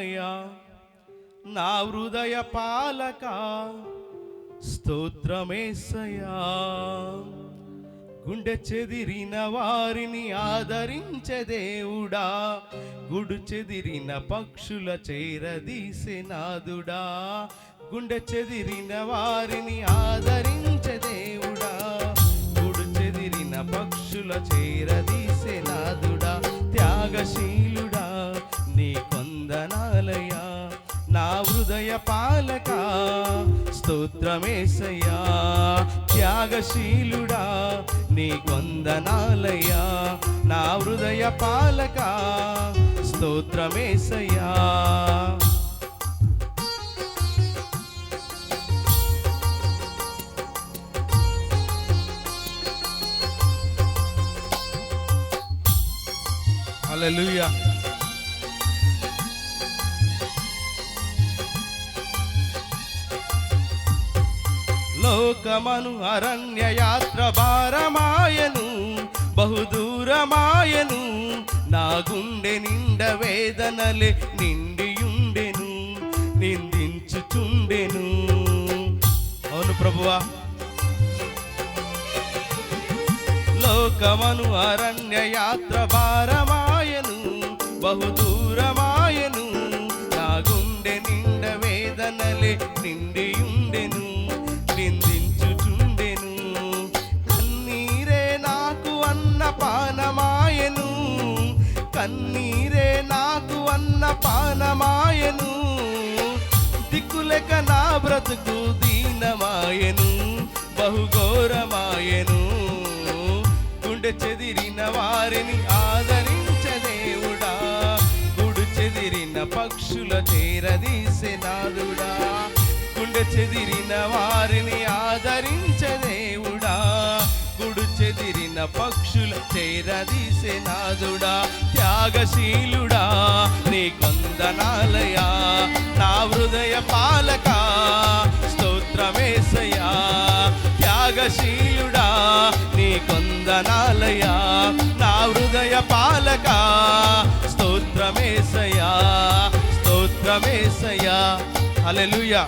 వందనాలయ నా హృదయ పాలక స్తోత్రమేసయా గుండె చెదిరిన వారిని ఆదరించే దేవుడా గుడు చెదిరిన పక్షుల చేరదీసే నాదుడా. గుండె చెదిరిన వారిని ఆదరించే దేవుడా గుడు చెదిరిన పక్షుల చేరదీ హృదయ పాలక స్తోత్రమేసయ్యా త్యాగశీలుడా నీ కొందనాలయ్యా నా హృదయ పాలక స్తోత్రమేసయ్యా Hallelujah. లోకమను అరణ్య యాత్ర భారమాయను బహుదూరమాయను నా గుండె నిండ వేదనలే నిండియుండెను నిందించుచుండెను. అవును ప్రభువా. లోకమను అరణ్య యాత్ర భారమాయను బహుదూరమాయను నా గుండె నిండ వేదనలే నిండి కన్నీరే నాకు అన్న పానమాయను. దిక్కులెక నా బ్రతుకు దీనమాయను. బహుఘోరమాయను. గుండె చెదిరిన వారిని ఆదరించ దేవుడా. గుడు చెదిరిన పక్షుల చేరదీసే నాదుడా. గుండె చెదిరిన వారిని ఆదరించ పక్షుల చేరదీసే నాదుడా త్యాగశీలుడా నీ కొందనాలయా నా హృదయ పాలక స్తోత్రమేసయా త్యాగశీలుడా నీ కొందనాలయా నా హృదయ పాలక స్తోత్రమేసయా స్తోత్రమేసయా అలెలుయా